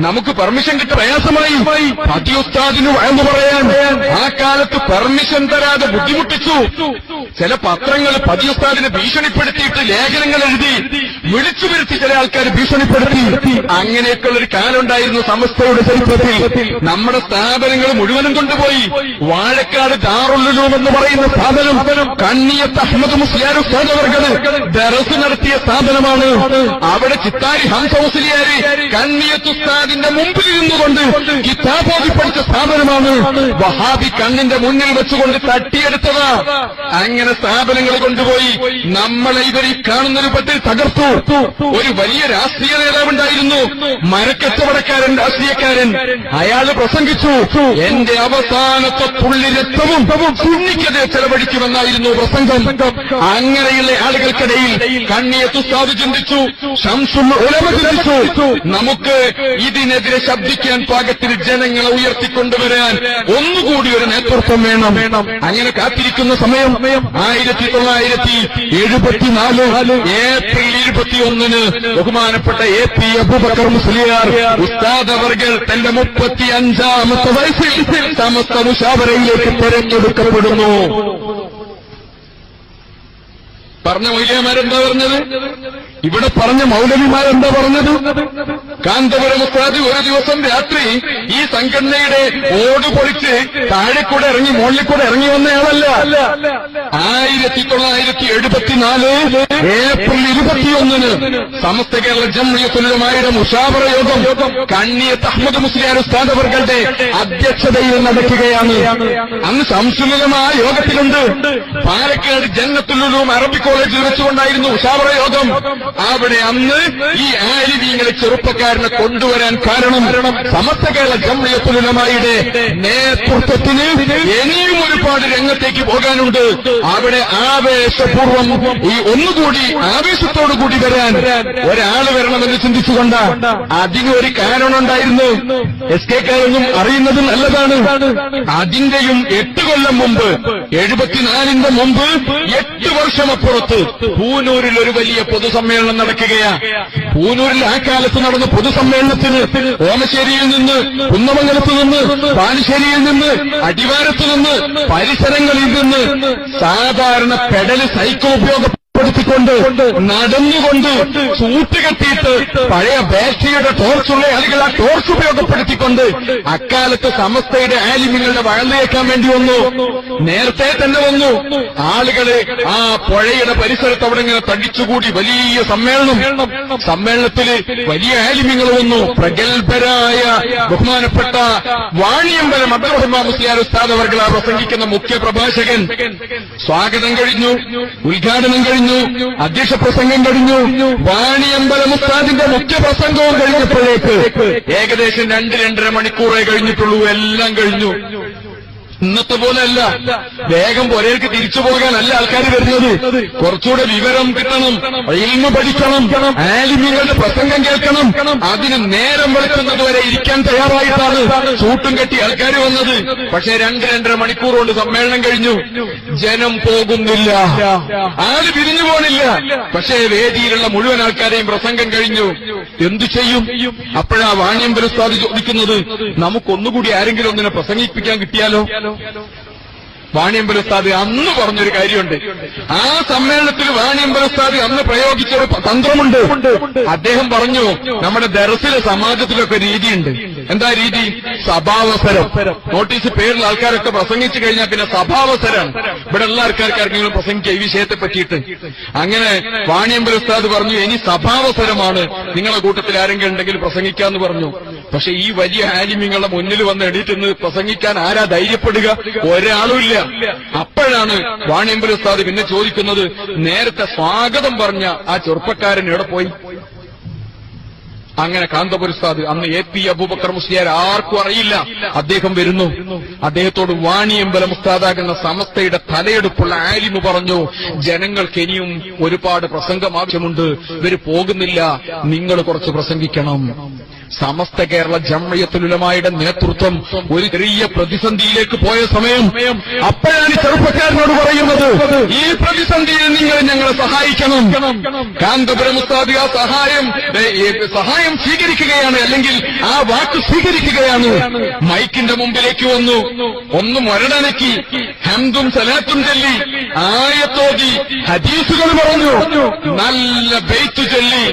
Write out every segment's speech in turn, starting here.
നമുക്ക് പെർമിഷൻ കിട്ട പ്രയാസമായി. പതിയുസ്താദിന് വഴന്നു പറയാൻ. ആ കാലത്ത് പെർമിഷൻ തരാതെ ബുദ്ധിമുട്ടിച്ചു. ചില പത്രങ്ങൾ പതിയുസ്താദിനെ ഭീഷണിപ്പെടുത്തിയിട്ട് ലേഖനങ്ങൾ എഴുതി വിളിച്ചു വരുത്തി ചില ആൾക്കാർ ഭീഷണിപ്പെടുത്തി. അങ്ങനെയൊക്കെയുള്ള ഒരു കാലുണ്ടായിരുന്നു സമസ്തയുടെ ചരിത്രത്തിൽ. നമ്മുടെ സ്ഥാപനങ്ങൾ മുഴുവനും കൊണ്ടുപോയി. വാഴക്കാട് ദാറുള്ളുലൂം എന്ന് പറയുന്ന സ്ഥാപനം കണ്ണിയത്ത് അഹമ്മദ് മുസ്ലിയാർ ദറസ് നടത്തിയ സ്ഥാപനമാണ്. അവിടെ ചിത്താരി ഹംസ മുസ്ലിയാര് കണ്ണിയത്ത് ഉസ്താദിന്റെ മുമ്പിൽ നിന്നുകൊണ്ട് കിതാബോധി പഠിച്ച സ്ഥാപനമാണ് വഹാബി കണ്ണിന്റെ മുന്നിൽ വെച്ചുകൊണ്ട് തട്ടിയെടുത്തതാ. അങ്ങനെ സ്ഥാപനങ്ങൾ കൊണ്ടുപോയി നമ്മളെ ഇവർ ഈ കാണുന്ന രൂപത്തിൽ തകർത്തു. ഒരു വലിയ രാഷ്ട്രീയ നേതാവുണ്ടായിരുന്നു മരക്കച്ചവടക്കാരൻ രാഷ്ട്രീയക്കാരൻ. അയാൾ പ്രസംഗിച്ചു എന്റെ അവസാനത്തെ തുള്ളി രക്തവും സുന്നിക്കെതിരെ ചെലവഴിക്കുമെന്നായിരുന്നു പ്രസംഗം. അങ്ങനെയുള്ള ആളുകൾക്കിടയിൽ കണ്ണിയെ തുസ്താദ് ചിന്തിച്ചു ഷംസുൽ ഉലമ ചിന്തിച്ചു നമുക്ക് ഇതിനെതിരെ ശബ്ദിക്കാൻ പാകത്തിൽ ജനങ്ങളെ ഉയർത്തിക്കൊണ്ടുവരാൻ ഒന്നുകൂടി ഒരു നേതൃത്വം വേണം. അങ്ങനെ കാത്തിരിക്കുന്ന സമയം ആയിരത്തി തൊള്ളായിരത്തി എഴുപത്തിനാല് ഏപ്രിൽ ഇരുപത്തിയൊന്നിന് ബഹുമാനപ്പെട്ട എ പി അബുബക്കർ മുസ്ലിയാർ ഉസ്താദ് അവർകൾ തന്റെ മുപ്പത്തി അഞ്ചാമത്തെ വയസ്സിൽ സമസ്ത മുഷാവരയിലേക്ക് തെരഞ്ഞെടുക്കപ്പെടുന്നു. പറഞ്ഞ മൂല്യമാരെന്താ പറഞ്ഞത്? ഇവിടെ പറഞ്ഞ മൗലവിമാരെന്താ പറഞ്ഞത്? കാന്തപുരം ഉസ്താദ് ഒരു ദിവസം രാത്രി ഈ സംഘടനയുടെ ഓട് പൊളിച്ച് താഴെക്കൂടെ ഇറങ്ങി മുകളിൽ കൂടെ ഇറങ്ങി വന്നയാളല്ല ആയിരത്തി തൊള്ളായിരത്തി എഴുപത്തിനാല് ഏപ്രിൽ ഇരുപത്തിയൊന്നിന് സമസ്ത കേരള ജമ്മിയത്തുലമായുടെ മുഷാവറ യോഗം കണ്ണിയത്ത് അഹമ്മദ് മുസ്ലിയാർ ഉസ്താദ് അവർകളുടെ അധ്യക്ഷതയിൽ നടക്കുകയാണ്. അന്ന് സംസുലമായ യോഗത്തിലുണ്ട്. പാലക്കാട് ജന്നത്തുലും അറബി കോളേജിൽ വെച്ചുകൊണ്ടായിരുന്നു ഉഷാവറ യോഗം. അവിടെ അന്ന് ഈ ആലിമീങ്ങളെ ചെറുപ്പക്കാരനെ കൊണ്ടുവരാൻ കാരണം സമസ്ത കേരള ജമ്മിയത്തുലമായുടെ നേതൃത്വത്തിന് ഇനിയും ഒരുപാട് രംഗത്തേക്ക് പോകാനുണ്ട്. അവിടെ ആവേശപൂർവം ഈ ഒന്നുകൂടി ആവേശത്തോടു കൂടി വരാൻ ഒരാൾ വരണമെന്ന് ചിന്തിച്ചുകൊണ്ട് അതിനൊരു കാരണമുണ്ടായിരുന്നു എസ് കെ കാരൊന്നും അറിയുന്നത് നല്ലതാണ്. അതിന്റെയും എട്ട് കൊല്ലം മുമ്പ് എഴുപത്തിനാലിന്റെ മുമ്പ് എട്ട് വർഷമപ്പുറത്ത് പൂനൂരിൽ ഒരു വലിയ പൊതുസമ്മേളനം നടക്കുകയാ. പൂനൂരിൽ ആ കാലത്ത് നടന്ന പൊതുസമ്മേളനത്തിന് ഓമശ്ശേരിയിൽ നിന്ന് കുന്നമംഗലത്ത് നിന്ന് പാലിശ്ശേരിയിൽ നിന്ന് അടിവാരത്ത് നിന്ന് പരിസരങ്ങളിൽ നിന്ന് സാധാരണ പെഡൽ സൈക്കിൾ ഉപയോഗപ്പെടുത്തിക്കൊണ്ട് നടന്നുകൊണ്ട് ചൂട്ടുകെട്ടിയിട്ട് പഴയ ബാറ്ററിയുടെ ടോർച്ചുള്ള ആളുകൾ ആ ടോർച്ച് ഉപയോഗപ്പെടുത്തിക്കൊണ്ട് അക്കാലത്ത് സമസ്തയുടെ ആലിമ്യങ്ങളുടെ വഴന്നേക്കാൻ വേണ്ടി വന്നു. നേരത്തെ തന്നെ വന്നു. ആളുകൾ ആ പുഴയുടെ പരിസരത്ത് അവിടെ ഇങ്ങനെ തടിച്ചുകൂടി വലിയ സമ്മേളനം. സമ്മേളനത്തിൽ വലിയ ആലിമ്യങ്ങൾ വന്നു. പ്രഗത്ഭരായ ബഹുമാനപ്പെട്ട വാണിയമ്പലം അബ്ദുറഹ്മാൻ മുസ്ലിയാർ ഉസ്താദ് അവർ പ്രസംഗിക്കുന്ന മുഖ്യ പ്രഭാഷകൻ. സ്വാഗതം കഴിഞ്ഞു. ഉദ്ഘാടനം കഴിഞ്ഞു. അധ്യക്ഷ പ്രസംഗം കഴിഞ്ഞു. വാണിയമ്പലം ഉസ്താദിന്റെ മുഖ്യ പ്രസംഗവും കഴിഞ്ഞപ്പോഴേക്ക് ഏകദേശം രണ്ട് രണ്ടര മണിക്കൂറേ കഴിഞ്ഞിട്ടുള്ളൂ. എല്ലാം കഴിഞ്ഞു. ഇന്നത്തെ പോലെയല്ല. വേഗം പുരയിലേക്ക് തിരിച്ചു പോകാനല്ല ആൾക്കാർ വരുന്നത്. കുറച്ചുകൂടെ വിവരം കിട്ടണം ഇൽമ പഠിക്കണം ആലിമ്യങ്ങളുടെ പ്രസംഗം കേൾക്കണം. അതിന് നേരം വെളുക്കുന്നത് വരെ ഇരിക്കാൻ തയ്യാറായിട്ടാണ് ചൂട്ടും കെട്ടി ആൾക്കാർ വന്നത്. പക്ഷെ രണ്ട് രണ്ടര മണിക്കൂർ കൊണ്ട് സമ്മേളനം കഴിഞ്ഞു. ജനം പോകുന്നില്ല. ആര് പിരിഞ്ഞു പോണില്ല. പക്ഷേ വേദിയിലുള്ള മുഴുവൻ ആൾക്കാരെയും പ്രസംഗം കഴിഞ്ഞു. എന്തു ചെയ്യും? അപ്പോഴാ വാണിയം ഉസ്താദ് ചോദിക്കുന്നത് നമുക്കൊന്നുകൂടി ആരെങ്കിലും ഒന്നിനെ പ്രസംഗിപ്പിക്കാൻ കിട്ടിയാലോ? വാണിയമ്പല ഉസ്താദ് അന്ന് പറഞ്ഞൊരു കാര്യമുണ്ട്. ആ സമ്മേളനത്തിൽ വാണിയമ്പല ഉസ്താദ് അന്ന് പ്രയോഗിച്ചൊരു തന്ത്രമുണ്ട്. അദ്ദേഹം പറഞ്ഞു നമ്മുടെ ദരസിലെ സമാജത്തിലൊക്കെ രീതിയുണ്ട്. എന്താ രീതി? സഭാവസരം. നോട്ടീസ് പേരിൽ ആൾക്കാരൊക്കെ പ്രസംഗിച്ചു കഴിഞ്ഞാൽ പിന്നെ സഭാവസരം ഇവിടെ ഉള്ള ആൾക്കാർക്ക് ആർക്കെങ്കിലും പ്രസംഗിക്കുക ഈ വിഷയത്തെ പറ്റിയിട്ട്. അങ്ങനെ വാണിയമ്പല ഉസ്താദ് പറഞ്ഞു ഇനി സഭാവസരമാണ്. നിങ്ങളുടെ കൂട്ടത്തിൽ ആരെങ്കിലും ഉണ്ടെങ്കിൽ പ്രസംഗിക്കാന്ന് പറഞ്ഞു. പക്ഷെ ഈ വലിയ ആലിമ്യങ്ങളുടെ മുന്നിൽ വന്ന് എണീറ്റ് നിന്ന് പ്രസംഗിക്കാൻ ആരാ ധൈര്യപ്പെടുക? ഒരാളുമില്ല അപ്പോഴാണ് വാണിയമ്പല ഉസ്താദ് പിന്നെ ചോദിക്കുന്നത് നേരത്തെ സ്വാഗതം പറഞ്ഞ ആ ചെറുപ്പക്കാരൻ എവിടെ പോയി? അങ്ങനെ കാന്തപുരസ്താദ് അന്ന് എ പി അബൂബക്കർ മുസ്ലിയാർ ആർക്കും അറിയില്ല. അദ്ദേഹം വരുന്നു. അദ്ദേഹത്തോട് വാണിയമ്പലം ഉസ്താദാകുന്ന സമസ്തയുടെ തലയെടുപ്പുള്ള ആലിമു പറഞ്ഞു ജനങ്ങൾക്ക് ഇനിയും ഒരുപാട് പ്രസംഗം ആവശ്യമുണ്ട്. ഇവർ പോകുന്നില്ല. നിങ്ങൾ കുറച്ച് പ്രസംഗിക്കണം. സമസ്ത കേരള ജമ്മയത്തുലുലമായുടെ നേതൃത്വം ഒരു ചെറിയ പ്രതിസന്ധിയിലേക്ക് പോയ സമയം അപ്പോഴാണ് ചെറുപ്പക്കാരനോട് പറയുന്നത് ഈ പ്രതിസന്ധിയിൽ നിങ്ങൾ ഞങ്ങളെ സഹായിക്കണം. കാന്തപുരം ഉസ്താദ് സഹായം സഹായം സ്വീകരിക്കുകയാണ് അല്ലെങ്കിൽ ആ വാക്ക് സ്വീകരിക്കുകയാണ്. മൈക്കിന്റെ മുമ്പിലേക്ക് വന്നു. ഒന്ന് മൊരടനക്കി ഹംദും സലാത്തും ചൊല്ലി ആയത്തോതി ഹദീസുകൾ പറഞ്ഞു. നല്ല ബെയ്ത്ത് ചൊല്ലി.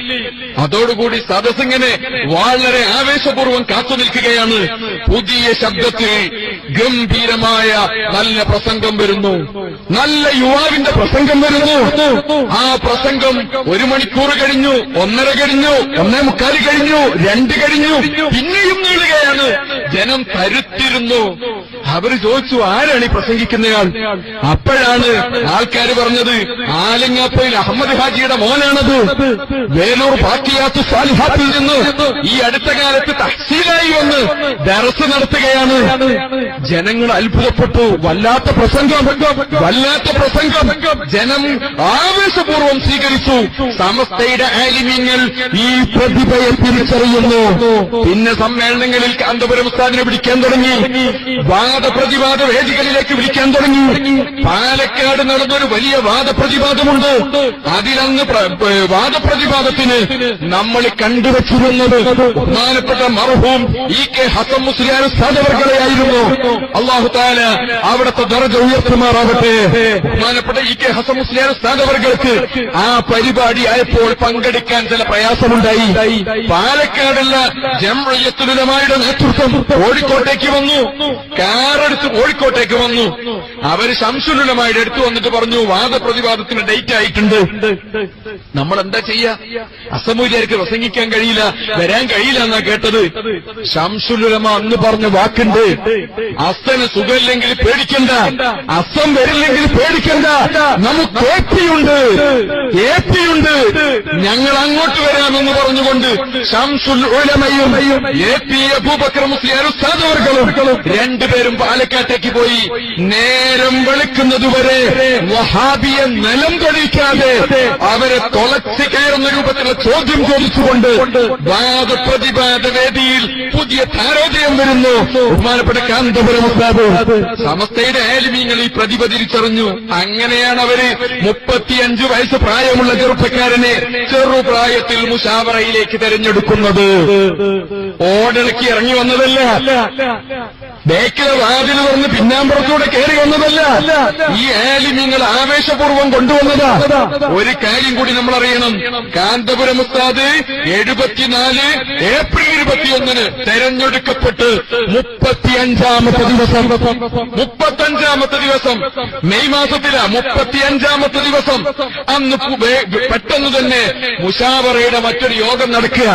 അതോടുകൂടി സദസ്സിങ്ങനെ വളരെ ആവേശപൂർവം കാത്തു നിൽക്കുകയാണ്. പുതിയ ശബ്ദത്തിൽ ഗംഭീരമായ നല്ല പ്രസംഗം വരുന്നു. നല്ല യുവാവിന്റെ പ്രസംഗം വരുന്നു. ആ പ്രസംഗം ഒരു മണിക്കൂർ കഴിഞ്ഞു ഒന്നര കഴിഞ്ഞു ഒന്നേ മുക്കാൽ കഴിഞ്ഞു രണ്ട് കഴിഞ്ഞു പിന്നെയും നീളുകയാണ്. ജനം തരുത്തിരുന്നു. അവർ ചോദിച്ചു ആരാണ് ഈ പ്രസംഗിക്കുന്നയാൾ? അപ്പോഴാണ് ആൾക്കാർ പറഞ്ഞത് ആലങ്ങാപ്പയിൽ അഹമ്മദ് ഹാജിയുടെ മോനാണത്. വേലൂർ ബാക്കിയാത്ത് സാലിഹാത്തിൽ നിന്ന് ഈ അടുത്ത കാലത്ത് തഹസീലായി വന്ന് ദറസ് നടത്തുകയാണ്. ജനങ്ങൾ അത്ഭുതപ്പെട്ടു. വല്ലാത്ത പ്രസംഗം വല്ലാത്ത പ്രസംഗം. ജനം ആവേശപൂർവം സ്വീകരിച്ചു. സമസ്തയുടെ ആലിമ്യങ്ങൾ ഈ പ്രതിഭയെ തിരിച്ചറിയുന്നു. പിന്നെ സമ്മേളനങ്ങളിൽ കാന്തപുരം ഉസ്താദിനെ പിടിക്കാൻ തുടങ്ങി. വാദപ്രതിവാദ വേദികളിലേക്ക് വിളിക്കാൻ തുടങ്ങി. പാലക്കാട് നടന്നൊരു വലിയ വാദപ്രതിവാദമുണ്ട്. അതിലന്ന് പ്ര- വാദപ്രതിവാദത്തിന് നമ്മൾ കണ്ടുവച്ചിരുന്നത് ബഹുമാനപ്പെട്ട മർഹൂം ഇ കെ ഹസൻ മുസ്ലിയാർ സ്ഥാനവർഗളെയായിരുന്നു അള്ളാഹു താല അവിടുത്തെ ദർജ ഉയർത്തുമാറാവട്ടെ ബഹുമാനപ്പെട്ട ഇ കെ ഹസൻ മുസ്ലിയാർ സ്ഥാനവർഗൾക്ക് ആ പരിപാടി ആയപ്പോൾ പങ്കെടുക്കാൻ ചില പ്രയാസമുണ്ടായി. പാലക്കാടുള്ള ജംറയ്യത്തുലമായുടെ നേതൃത്വം കോഴിക്കോട്ടേക്ക് വന്നു. കാറെടുത്ത് കോഴിക്കോട്ടേക്ക് വന്നു. അവർ ശംസുലുലമായുടെ എടുത്തു വന്നിട്ട് പറഞ്ഞു വാദപ്രതിവാദത്തിന് ഡേറ്റ് ആയിട്ടുണ്ട്. നമ്മൾ എന്താ ചെയ്യാ? അസമൂര്യർക്ക് പ്രസംഗിക്കാൻ കഴിയില്ല വരാൻ കഴിയില്ല എന്നാ കേട്ടത്. ശംസുലുലമ അന്ന് പറഞ്ഞ വാക്കുണ്ട്. അസന് സുഖമില്ലെങ്കിൽ പേടിക്കണ്ട. അസം വരില്ലെങ്കിൽ പേടിക്കണ്ട. നമുക്ക് എ പിയുണ്ട് എ പിയുണ്ട് ഞങ്ങൾ അങ്ങോട്ട് വരാമെന്ന് പറഞ്ഞുകൊണ്ട് ഷംസുൽ ഉലമയും എ പി അബൂബക്കർ മുസ്ലിയാർ രണ്ടുപേരും പാലക്കാട്ടേക്ക് പോയി. നേരം വെളുക്കുന്നതുവരെ വഹാബിയെ നിലം തെളിയിക്കാതെ അവരെ തുളച്ച് കയറുന്ന രൂപത്തിലുള്ള ചോദ്യം ചോദിച്ചുകൊണ്ട് വാദപ്രതിവാദ വേദിയിൽ പുതിയ താരോദയം വരുന്നു. ബഹുമാനപ്പെട്ട കാന്തപുരം ഉസ്താദ് സമസ്തയുടെ ആലിമീങ്ങൾ ഈ പ്രതിഭ തിരിച്ചറിഞ്ഞു. അങ്ങനെയാണ് അവർ മുപ്പത്തിയഞ്ചു വയസ്സ് പ്രായമുള്ള ചെറുപ്പക്കാരനെ ചെറുപ്രായത്തിൽ മുഷാവറയിലേക്ക് തെരഞ്ഞെടുക്കുന്നത്. ഓടിളക്കി ഇറങ്ങി വന്നതല്ല. ബേക്കിലെ വാതിൽ തുറന്ന് പിന്നാമ്പുറത്തൂടെ കയറി വന്നതല്ല. ഈ ആലിമ്യങ്ങൾ ആവേശപൂർവം കൊണ്ടുവന്നതാ. ഒരു കാര്യം കൂടി നമ്മൾ അറിയണം കാന്തപുരം ഉസ്താദ് എഴുപത്തിനാല് ഏപ്രിൽ ഇരുപത്തിയൊന്നിന് തെരഞ്ഞെടുക്കപ്പെട്ട് മുപ്പത്തിയഞ്ചാമത്തെ ദിവസം. മുപ്പത്തഞ്ചാമത്തെ ദിവസം. മെയ് മാസത്തിലാ മുപ്പത്തിയഞ്ചാമത്തെ ദിവസം. അന്ന് പെട്ടെന്ന് തന്നെ മുഷാവറയുടെ മറ്റൊരു യോഗം നടക്കുക.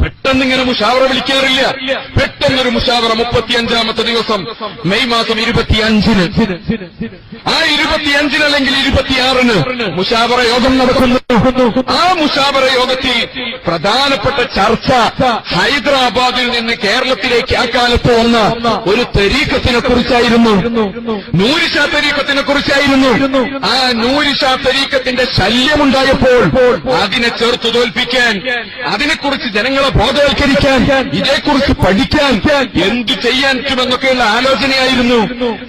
പെട്ടെന്ന് ഇങ്ങനെ മുഷാവറ വിളിക്കാറില്ല. പെട്ടെന്നൊരു മുഷാവറ മുപ്പത്തിയഞ്ചാമത്തെ ദിവസം. മെയ് മാസം ഇരുപത്തിയഞ്ചിന്. ആ ഇരുപത്തിയഞ്ചിന് അല്ലെങ്കിൽ ഇരുപത്തിയാറിന് മുഷാവറ യോഗം നടക്കുന്നു. ആ മുഷാവറ യോഗത്തിൽ പ്രധാനപ്പെട്ട ചർച്ച ഹൈദരാബാദിൽ നിന്ന് കേരളത്തിലേക്ക് ആ കാലത്ത് വന്ന ഒരു തെരീക്കത്തിനെ കുറിച്ചായിരുന്നു. നൂരിഷ തെരീക്കത്തിനെ കുറിച്ചായിരുന്നു. ആ നൂരിഷ തെരീക്കത്തിന്റെ ശല്യമുണ്ടായപ്പോൾ അതിനെ ചേർത്ത് തോൽപ്പിക്കാൻ അതിനെക്കുറിച്ച് ജനങ്ങളെ ബോധവൽക്കരിക്കാൻ ഇതേക്കുറിച്ച് പഠിക്കാൻ എന്തു ചെയ്യാൻ പറ്റുമെന്നൊക്കെയുള്ള ആലോചനയായിരുന്നു.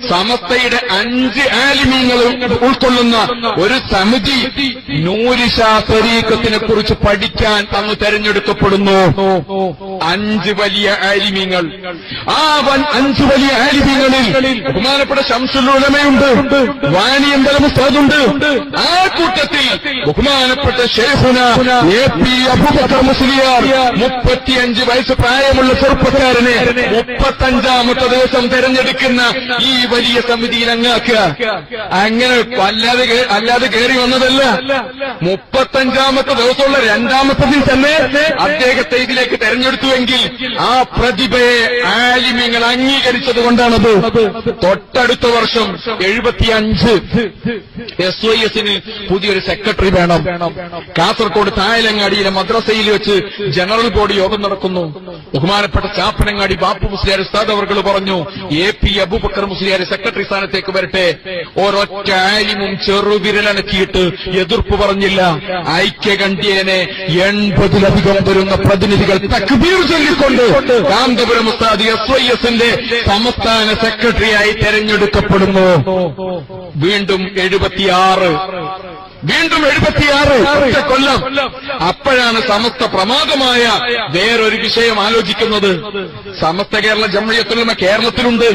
സമസ്തയുടെ അഞ്ച് ആലിമീങ്ങൾ ഉൾക്കൊള്ളുന്ന ഒരു സമിതി നൂരിഷാ തരീക്കത്തിനെ കുറിച്ച് പഠിക്കാൻ അന്ന് തെരഞ്ഞെടുക്കപ്പെടുന്നു. അഞ്ച് വലിയ ആലിമീങ്ങൾ. ആ അഞ്ച് വലിയ ആലിമീങ്ങളിൽ ബഹുമാനപ്പെട്ട ശംസുലുലമയുണ്ട് വാണിയന്തരമുസ്താദുണ്ട് ആ കൂട്ടത്തിൽ ബഹുമാനപ്പെട്ട ഷേഖുന എ പി അബുബക്കർ മുസ്ലിയാർ മുപ്പത്തിയഞ്ച് വയസ്സ് പ്രായമുള്ള ചെറുപ്പക്കാരനെ മുപ്പത്തഞ്ചാമത്തെ ദിവസം തെരഞ്ഞെടുക്കുന്ന ഈ വലിയ സമിതിയിൽ അങ്ങാക്കുക. അങ്ങനെ അല്ലാതെ അല്ലാതെ കയറി വന്നതല്ല. മുപ്പത്തഞ്ചാമത്തെ ദിവസമുള്ള രണ്ടാമത്തതിൽ തന്നെ അദ്ദേഹത്തെ ഇതിലേക്ക് തെരഞ്ഞെടുത്തുവെങ്കിൽ പ്രതിഭയുണ്ടെങ്കിൽ ആ പ്രതിഭയെ ആലിമ്യങ്ങൾ അംഗീകരിച്ചത് കൊണ്ടാണത് തൊട്ടടുത്ത വർഷം എഴുപത്തിയഞ്ച് എസ് ഒ എസിന് പുതിയൊരു സെക്രട്ടറി വേണം. കാസർകോട് തായലങ്ങാടിയിലെ മദ്രസയിൽ വെച്ച് ജനറൽ ബോഡി യോഗം നടക്കുന്നു. ബഹുമാനപ്പെട്ട ചാപ്പനങ്ങാടി ബാപ്പു മുസ്ലിയാർ ഉസ്താദ് അവർ പറഞ്ഞു A P Aboobacker Musliyar secretary സ്ഥാനത്തേക്ക് വരട്ടെ. ഒരൊറ്റ ആലിമും ചെറുവിരലനക്കിയിട്ട് എതിർപ്പ് പറഞ്ഞില്ല. ഐക്യകണ്ഠ്യേനെ എൺപതിലധികം വരുന്ന പ്രതിനിധികൾ തക്ബീർ ചൊല്ലിക്കൊണ്ട് കാന്തപുരം ഉസ്താദ് എസ് വൈ എസിന്റെ സംസ്ഥാന സെക്രട്ടറിയായി തെരഞ്ഞെടുക്കപ്പെടുന്നു. വീണ്ടും എഴുപത്തിയാറ് വീണ്ടും എഴുപത്തിയാറ്. കൊല്ലം. അപ്പോഴാണ് സമസ്ത പ്രമാദമായ വേറൊരു വിഷയം ആലോചിക്കുന്നത്. സമസ്ത കേരള ജമ്മയത്തുലമ കേരളത്തിലുണ്ട്.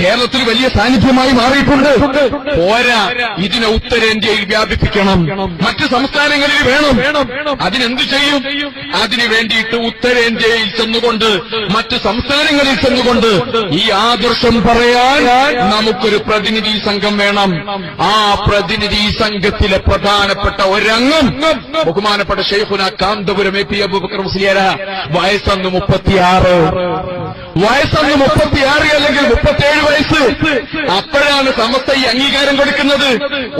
കേരളത്തിൽ വലിയ സാന്നിധ്യമായി മാറിയിട്ടുണ്ട്. പോരാ. ഇതിനെ ഉത്തരേന്ത്യയിൽ വ്യാപിപ്പിക്കണം. മറ്റ് സംസ്ഥാനങ്ങളിൽ വേണം. അതിനെന്ത് ചെയ്യും? അതിനു വേണ്ടിയിട്ട് ഉത്തരേന്ത്യയിൽ ചെന്നുകൊണ്ട് മറ്റ് സംസ്ഥാനങ്ങളിൽ ചെന്നുകൊണ്ട് ഈ ആദർശം പറയാൻ നമുക്കൊരു പ്രതിനിധി സംഘം വേണം. ആ പ്രതിനിധി സംഘത്തിലെ പ്രധാനപ്പെട്ട ഒരംഗം. ബഹുമാനപ്പെട്ട ഷെയ്ഖുന കാന്തപുരം എ പി അബൂബക്കർ മുസ്ലിയാര വയസ്സന്ന് മുപ്പത്തിയാറ്. വയസ്സന്ന് മുപ്പത്തിയാറ് അല്ലെങ്കിൽ മുപ്പത്തിയേഴ് വയസ്സ്. അപ്പോഴാണ് സമസ്ത ഈ അംഗീകാരം കൊടുക്കുന്നത്.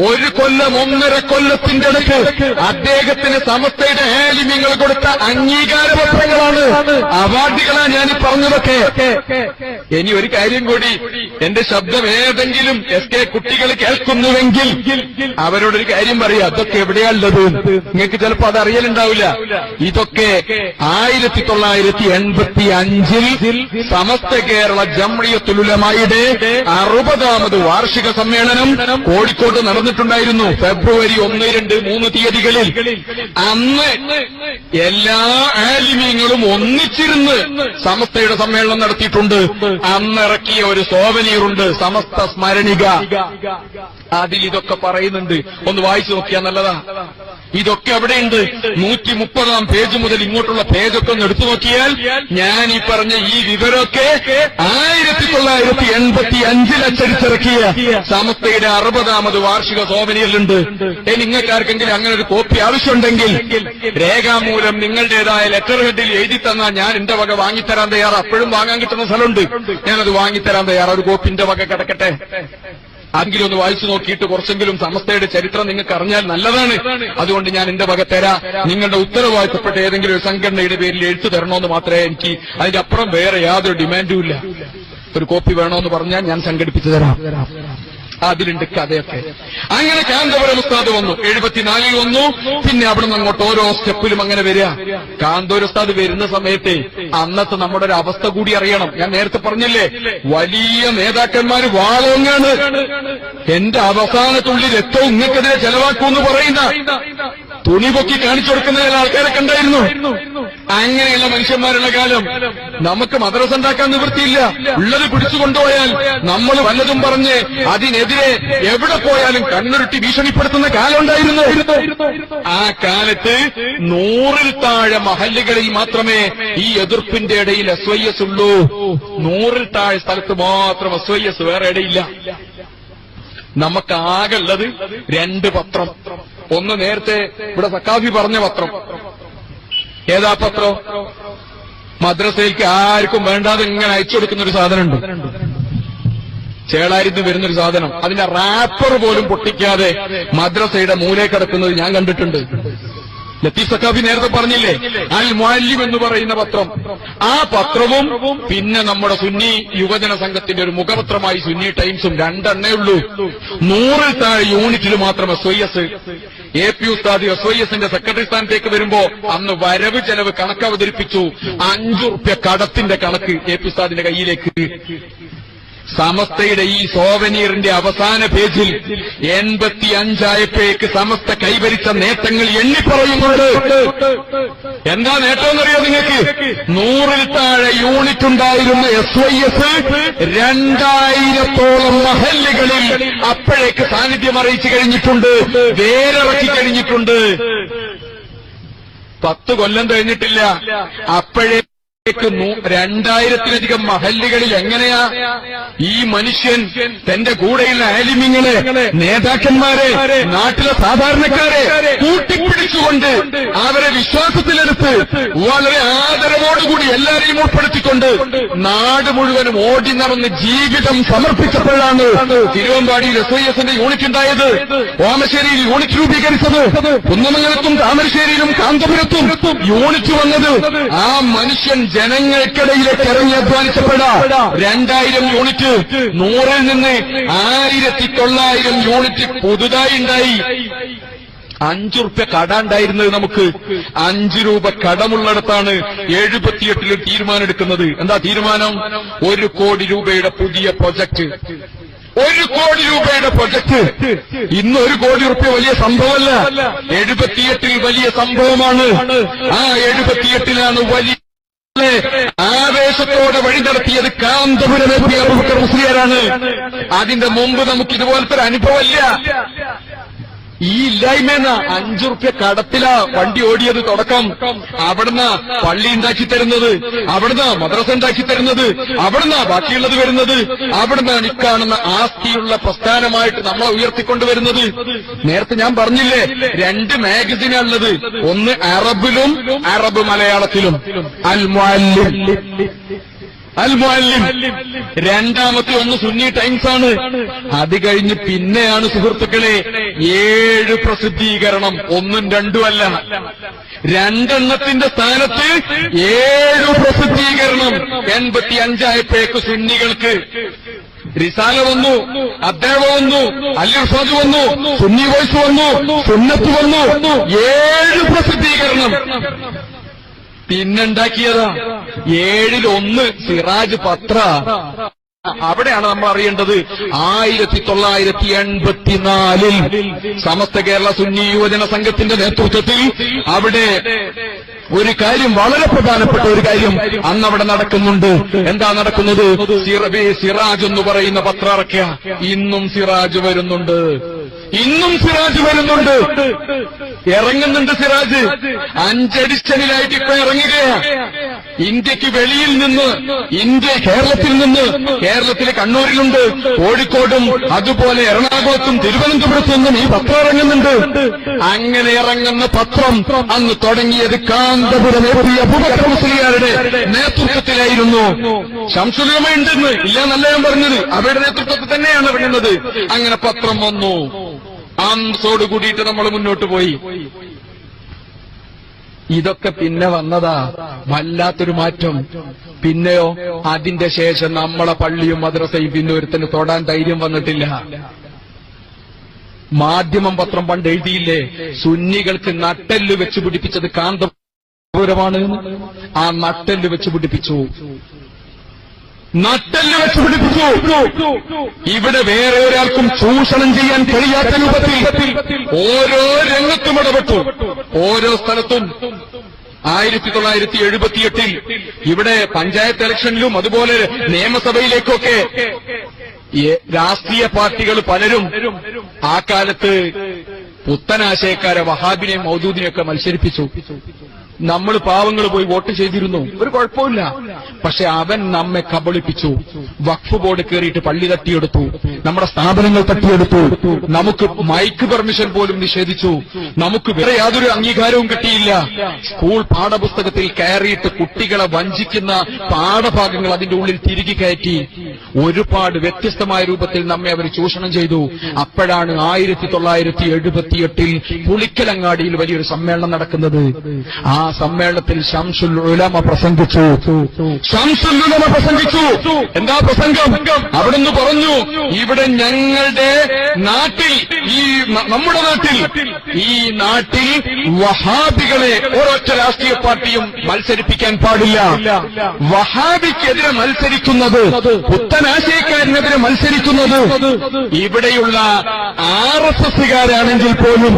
ഒരു കൊല്ലം ഒന്നര കൊല്ലത്തിന്റെ അടുത്ത് അദ്ദേഹത്തിന് സമസ്തയുടെ ആലിമ്യങ്ങൾ കൊടുത്ത അംഗീകാര പത്രങ്ങളാണ് അവാർഡുകളാണ് ഞാൻ പറഞ്ഞതൊക്കെ. ഇനി ഒരു കാര്യം കൂടി. എന്റെ ശബ്ദം ഏതെങ്കിലും എസ് കെ കുട്ടികൾ കേൾക്കുന്നുവെങ്കിൽ അവരോടൊരു കാര്യം പറയാം. അതൊക്കെ എവിടെയാണുള്ളത്? നിങ്ങൾക്ക് ചിലപ്പോൾ അത് ഇതൊക്കെ ആയിരത്തി തൊള്ളായിരത്തി എൺപത്തി അഞ്ചിൽ സമസ്ത കേരള ജമ്മിയത്തുലുലമായുടെ അറുപതാമത് വാർഷിക സമ്മേളനം കോഴിക്കോട്ട് നടന്നിട്ടുണ്ടായിരുന്നു. ഫെബ്രുവരി ഒന്ന് രണ്ട് മൂന്ന് തീയതികളിൽ. അന്ന് എല്ലാ ആലിമ്യങ്ങളും ഒന്നിച്ചിരുന്ന് സമസ്തയുടെ സമ്മേളനം നടത്തിയിട്ടുണ്ട്. അന്നിറക്കിയ ഒരു സോവനീറുണ്ട് സമസ്ത സ്മരണിക. അതിൽ ഇതൊക്കെ പറയുന്നുണ്ട്. ഒന്ന് വായിച്ചു നോക്കിയാൽ നല്ലതാ. ഇതൊക്കെ എവിടെയുണ്ട് നൂറ്റി മുപ്പതാം പേജ് മുതൽ ഇങ്ങോട്ടുള്ള പേജൊക്കെ ഒന്ന് എടുത്തു നോക്കിയാൽ ഞാൻ ഈ പറഞ്ഞ ഈ വിവരമൊക്കെ ആയിരത്തി തൊള്ളായിരത്തി എൺപത്തി അഞ്ചിൽ അച്ചടിച്ചിറക്കിയ സമസ്തയുടെ അറുപതാമത് വാർഷിക സോമനിയിലുണ്ട്. ഇനി നിങ്ങൾക്കാർക്കെങ്കിലും അങ്ങനെ ഒരു കോപ്പി ആവശ്യമുണ്ടെങ്കിൽ രേഖാമൂലം നിങ്ങളുടേതായ ലെറ്റർ ഹെഡിൽ എഴുതി തന്നാൽ ഞാൻ എന്റെ വക വാങ്ങിത്തരാൻ തയ്യാറാ. അപ്പോഴും വാങ്ങാൻ കിട്ടുന്ന സ്ഥലമുണ്ട്. ഞാനത് വാങ്ങിത്തരാൻ തയ്യാറാ. ഒരു കോപ്പിന്റെ വക കിടക്കട്ടെ. ആരെങ്കിലും ഒന്ന് വായിച്ചു നോക്കിയിട്ട് കുറച്ചെങ്കിലും സമസ്തയുടെ ചരിത്രം നിങ്ങൾക്ക് അറിഞ്ഞാൽ നല്ലതാണ്. അതുകൊണ്ട് ഞാൻ എന്റെ വക തരാ. നിങ്ങളുടെ ഉത്തരവാദിത്തപ്പെട്ട ഏതെങ്കിലും ഒരു സംഘടനയുടെ പേരിൽ എഴുത്തു തരണമെന്ന് മാത്രമേ എനിക്ക് അതിന്റെ അപ്പുറം വേറെ യാതൊരു ഡിമാൻഡും ഇല്ല. ഒരു കോപ്പി വേണമെന്ന് പറഞ്ഞാൽ ഞാൻ സംഘടിപ്പിച്ചു തരാം. അതിലുണ്ട് കഥയൊക്കെ. അങ്ങനെ കാന്തപുരം ഉസ്താദ് വന്നു എഴുപത്തിനാലിൽ വന്നു. പിന്നെ അവിടെ നിന്ന് അങ്ങോട്ട് ഓരോ സ്റ്റെപ്പിലും അങ്ങനെ വരിക. കാന്തപുരം ഉസ്താദ് വരുന്ന സമയത്ത് അന്നത്തെ നമ്മുടെ ഒരു അവസ്ഥ കൂടി അറിയണം. ഞാൻ നേരത്തെ പറഞ്ഞില്ലേ വലിയ നേതാക്കന്മാർ വാളോങ്ങാണ്. എന്റെ അവസാനത്തുള്ളി രക്തവും ഇങ്ങൾക്കെതിരെ ചെലവാക്കൂന്ന് പറയുന്ന തുണി പൊക്കി കാണിച്ചു കൊടുക്കുന്ന ചില ആൾക്കാരൊക്കെ ഉണ്ടായിരുന്നു അങ്ങനെയുള്ള മനുഷ്യന്മാരുള്ള കാലം നമുക്ക് മദ്രസ ഉണ്ടാക്കാൻ നിവൃത്തിയില്ല. ഉള്ളത് പിടിച്ചു കൊണ്ടുപോയാൽ നമ്മൾ വല്ലതും പറഞ്ഞ് അതിനെതിരെ എവിടെ പോയാലും കണ്ണുരുട്ടി ഭീഷണിപ്പെടുത്തുന്ന കാലം ഉണ്ടായിരുന്നു. ആ കാലത്ത് നൂറിൽ താഴെ മഹല്ലുകളിൽ മാത്രമേ ഈ എതിർപ്പിന്റെ ഇടയിൽ എസ് ഉള്ളൂ. നൂറിൽ താഴെ സ്ഥലത്ത് മാത്രം എസ് വേറെ ഇടയില്ല. നമുക്കാകുള്ളത് രണ്ട് പത്രം. ഒന്ന് നേരത്തെ ഇവിടെ സക്കാഫി പറഞ്ഞ പത്രം. ഏതാ പത്രം? മദ്രസയിലേക്ക് ആർക്കും വേണ്ടാതെ ഇങ്ങനെ അയച്ചു കൊടുക്കുന്ന ഒരു സാധനമുണ്ട്. ചേളാരിന്ന് വരുന്നൊരു സാധനം. അതിന്റെ റാപ്പർ പോലും പൊട്ടിക്കാതെ മദ്രസയുടെ മൂലേ കിടക്കുന്നത് ഞാൻ കണ്ടിട്ടുണ്ട്. ലത്തീഫ് സക്കാഫി നേരത്തെ പറഞ്ഞില്ലേ? അൽ മുഅല്ലിം എന്ന് പറയുന്ന പത്രം. ആ പത്രവും പിന്നെ നമ്മുടെ സുന്നി യുവജന സംഘത്തിന്റെ ഒരു മുഖപത്രമായി സുന്നി ടൈംസും രണ്ടെണ്ണേ ഉള്ളൂ. നൂറിൽ താഴെ യൂണിറ്റിൽ മാത്രം S I S A P ഉസ്താദ് എസ് ഐ എസിന്റെ സെക്രട്ടറി സ്ഥാനത്തേക്ക് വരുമ്പോ അന്ന് വരവ് ചെലവ് കണക്ക് അവതരിപ്പിച്ചു അഞ്ചു റുപ്യ കടത്തിന്റെ കണക്ക് എ പി ഉസ്താദിന്റെ കയ്യിലേക്ക്. സമസ്തയുടെ ഈ സോവനീറിന്റെ അവസാന പേജിൽ എൺപത്തി അഞ്ചായപ്പോഴേക്ക് സമസ്ത കൈവരിച്ച നേട്ടങ്ങൾ എണ്ണിപ്പറയുന്നുണ്ട് എന്താ നേട്ടമെന്നറിയോ നിങ്ങൾക്ക്? നൂറിൽ താഴെ യൂണിറ്റ് ഉണ്ടായിരുന്ന എസ് വൈ എസ് രണ്ടായിരത്തോളം മഹല്ലുകളിൽ അപ്പോഴേക്ക് സാന്നിധ്യം അറിയിച്ചു കഴിഞ്ഞിട്ടുണ്ട്. വേരിറക്കി കഴിഞ്ഞിട്ടുണ്ട്. പത്ത് കൊല്ലം കഴിഞ്ഞിട്ടില്ല. അപ്പോഴേ ക്ക് നൂ- രണ്ടായിരത്തിലധികം മഹല്ലുകളിൽ എങ്ങനെയാ ഈ മനുഷ്യൻ തന്റെ കൂടെയുള്ള ആലിമ്യങ്ങളെ നേതാക്കന്മാരെ നാട്ടിലെ സാധാരണക്കാരെ കൂട്ടിപ്പിടിച്ചുകൊണ്ട് അവരെ വിശ്വാസത്തിലെടുത്ത് വളരെ ആദരവോടുകൂടി എല്ലാവരെയും ഉൾപ്പെടുത്തിക്കൊണ്ട് നാട് മുഴുവനും ഓടി നടന്ന് ജീവിതം സമർപ്പിച്ചപ്പോഴാണ് തിരുവമ്പാടിയിൽ എസ് ഐ എസിന്റെ യൂണിറ്റ് ഉണ്ടായത്. ഓമശ്ശേരിയിൽ യൂണിറ്റ് രൂപീകരിച്ചത്. കുന്നമംഗലത്തും താമരശ്ശേരിയിലും കാന്തപുരത്തും യൂണിറ്റ് വന്നത് ആ മനുഷ്യൻ ജനങ്ങൾക്കിടയിലേക്ക് ഇറങ്ങി അധ്വാനിച്ചപ്പോഴാ രണ്ടായിരം യൂണിറ്റ് നൂറിൽ നിന്ന് ആയിരത്തി തൊള്ളായിരം യൂണിറ്റ് പുതുതായി ഉണ്ടായി. അഞ്ചുറുപ്യ കട ഉണ്ടായിരുന്നത് നമുക്ക് അഞ്ചു രൂപ കടമുള്ളിടത്താണ് എഴുപത്തിയെട്ടിൽ തീരുമാനം എടുക്കുന്നത് എന്താ തീരുമാനം? ഒരു കോടി രൂപയുടെ പുതിയ പ്രൊജക്ട് ഒരു കോടി രൂപയുടെ പ്രൊജക്ട് ഇന്ന് ഒരു കോടി റുപ്യ വലിയ സംഭവമല്ല. എഴുപത്തിയെട്ടിൽ വലിയ സംഭവമാണ്. ആ എഴുപത്തിയെട്ടിലാണ് വലിയ ആവേശത്തോടെ വഴി നടത്തിയത് കാന്തപുരം എത്തിയ അബൂബക്കർ മുസ്ലിയാരാണ്. അതിന്റെ മുമ്പ് നമുക്ക് ഇതുപോലത്തെ ഒരു അനുഭവമില്ല ഈ ഇല്ലായ്മേന്ന അഞ്ചു റുപ്യ കടത്തിലാ വണ്ടി ഓടിയത് തുടക്കം. അവിടുന്ന് പള്ളി ഉണ്ടാക്കി തരുന്നത് അവിടുന്ന് മദ്രസ ഉണ്ടാക്കി തരുന്നത് അവിടുന്ന് ബാക്കിയുള്ളത് വരുന്നത് അവിടുന്ന് ഇക്കാണുന്ന ആസ്തിയുള്ള പ്രസ്ഥാനമായിട്ട് നമ്മളെ ഉയർത്തിക്കൊണ്ടുവരുന്നത്. നേരത്തെ ഞാൻ പറഞ്ഞില്ലേ രണ്ട് മാഗസിനാണുള്ളത് ഒന്ന് അറബിലും അറബ് മലയാളത്തിലും. അൽ മുഅല്ലിം. അൽ മുഅല്ലിം രണ്ടാമത്തെ ഒന്ന് സുന്നി ടൈംസ് ആണ്. അത് കഴിഞ്ഞ് പിന്നെയാണ് സുഹൃത്തുക്കളെ ഏഴ് പ്രസിദ്ധീകരണം. ഒന്നും രണ്ടും അല്ല. രണ്ടെണ്ണത്തിന്റെ സ്ഥാനത്ത് ഏഴ് പ്രസിദ്ധീകരണം. എൺപത്തി അഞ്ചായപ്പോഴേക്ക് സുന്നികൾക്ക്. റിസാല വന്നു അദ്ദേഹം വന്നു അല്ലിർഫാദ് വന്നു സുന്നി വോയ്സ് വന്നു സുന്നത്ത് വന്നു. ഏഴ് പ്രസിദ്ധീകരണം. പിന്നുണ്ടാക്കിയതാ. ഏഴിൽ ഒന്ന് സിറാജ് പത്ര. അവിടെയാണ് നമ്മൾ അറിയേണ്ടത് ആയിരത്തി തൊള്ളായിരത്തി എൺപത്തിനാലിൽ സമസ്ത കേരള സുന്നി യുവജന സംഘത്തിന്റെ നേതൃത്വത്തിൽ അവിടെ ഒരു കാര്യം വളരെ പ്രധാനപ്പെട്ട ഒരു കാര്യം അന്ന് അവിടെ നടക്കുന്നുണ്ട്. എന്താ നടക്കുന്നത്? സിറബി സിറാജ് എന്ന് പറയുന്ന പത്രം ഇറക്കിയ ഇന്നും സിറാജ് വരുന്നുണ്ട്. ഇന്നും സിറാജ് വരുന്നുണ്ട്. ഇറങ്ങുന്നുണ്ട് സിറാജ്. അഞ്ചഡിഷനിലായിട്ട് ഇപ്പൊ ഇറങ്ങുകയാണ് ഇന്ത്യയ്ക്ക് വെളിയിൽ നിന്ന് ഇന്ത്യ കേരളത്തിൽ നിന്ന് കേരളത്തിലെ കണ്ണൂരിലുണ്ട്. കോഴിക്കോടും അതുപോലെ എറണാകുളത്തും തിരുവനന്തപുരത്തും നിന്നും ഈ പത്രം ഇറങ്ങുന്നുണ്ട്. അങ്ങനെ ഇറങ്ങുന്ന പത്രം അന്ന് തുടങ്ങിയത് കാന്തപുരം മുസ്ലിയാരുടെ നേതൃത്വത്തിലായിരുന്നു. ശംസുലമ ഉണ്ടെന്ന് ഇല്ല നല്ല ഞാൻ പറഞ്ഞത്. അവരുടെ നേതൃത്വത്തിൽ തന്നെയാണ് ഇറങ്ങുന്നത്. അങ്ങനെ പത്രം വന്നു. ആംസോട് കൂടിയിട്ട് നമ്മൾ മുന്നോട്ട് പോയി. ഇതൊക്കെ പിന്നെ വന്നതാ വല്ലാത്തൊരു മാറ്റം. പിന്നെയോ അതിന്റെ ശേഷം നമ്മളെ പള്ളിയും മദ്രസയും പിന്നെ ഒരുത്തിന് തൊടാൻ ധൈര്യം വന്നിട്ടില്ല. മാധ്യമം പത്രം പണ്ട് എഴുതിയില്ലേ? സുന്നികൾക്ക് നട്ടെല്ല് വെച്ച് പിടിപ്പിച്ചത് കാന്തപുരമാണ്. ആ നട്ടെല്ല് വെച്ച് പിടിപ്പിച്ചു. നട്ടെല്ല് വെച്ച് പിടിപ്പിച്ചു ഇവിടെ വേറെ ഒരാൾക്കും ചൂഷണം ചെയ്യാൻ കഴിയാത്ത രൂപത്തിൽ ഓരോ രംഗത്തും ഇടപെട്ടു. ഓരോ സ്ഥലത്തും. ആയിരത്തി തൊള്ളായിരത്തി എഴുപത്തിയെട്ടിൽ ഇവിടെ പഞ്ചായത്ത് ഇലക്ഷനിലും അതുപോലെ നിയമസഭയിലേക്കൊക്കെ രാഷ്ട്രീയ പാർട്ടികൾ പലരും ആ കാലത്ത് പുത്തനാശയക്കാരെ വഹാബിനെയും മൗദൂദിനെയൊക്കെ മത്സരിപ്പിച്ചു. നമ്മൾ പാവങ്ങൾ പോയി വോട്ട് ചെയ്തിരുന്നു. ഒരു കുഴപ്പമില്ല പക്ഷെ അവൻ നമ്മെ കബളിപ്പിച്ചു. വഖഫ് ബോർഡ് കയറിയിട്ട് പള്ളി തട്ടിയെടുത്തു. നമ്മുടെ സ്ഥാപനങ്ങൾ തട്ടിയെടുത്തു. നമുക്ക് മൈക്ക് പെർമിഷൻ പോലും നിഷേധിച്ചു. നമുക്ക് വേറെ യാതൊരു അംഗീകാരവും കിട്ടിയില്ല. സ്കൂൾ പാഠപുസ്തകത്തിൽ കയറിയിട്ട് കുട്ടികളെ വഞ്ചിക്കുന്ന പാഠഭാഗങ്ങൾ അതിന്റെ ഉള്ളിൽ തിരികെ കയറ്റി. ഒരുപാട് വ്യത്യസ്തമായ രൂപത്തിൽ നമ്മെ അവർ ചൂഷണം ചെയ്തു. അപ്പോഴാണ് ആയിരത്തി തൊള്ളായിരത്തി എഴുപത്തിയെട്ടിൽ പുളിക്കലങ്ങാടിയിൽ വലിയൊരു സമ്മേളനം നടക്കുന്നത്. ആ സമ്മേളനത്തിൽ ഷംസുൽ ഉലമ പ്രസംഗിച്ചു. ഉലമ പ്രസംഗിച്ചു. എന്താ പ്രസംഗം? അവിടുന്ന് പറഞ്ഞു ഇവിടെ ഞങ്ങളുടെ നാട്ടിൽ ഈ നമ്മുടെ നാട്ടിൽ ഈ നാട്ടിൽ വഹാബികളെ ഒരൊറ്റ രാഷ്ട്രീയ പാർട്ടിയും മത്സരിപ്പിക്കാൻ പാടില്ല. വഹാബിക്കെതിരെ മത്സരിക്കുന്നത് പുത്തനാശയക്കാരനെതിരെ മത്സരിക്കുന്നത് ഇവിടെയുള്ള ആർ എസ് എസ്സുകാരാണെങ്കിൽ പോലും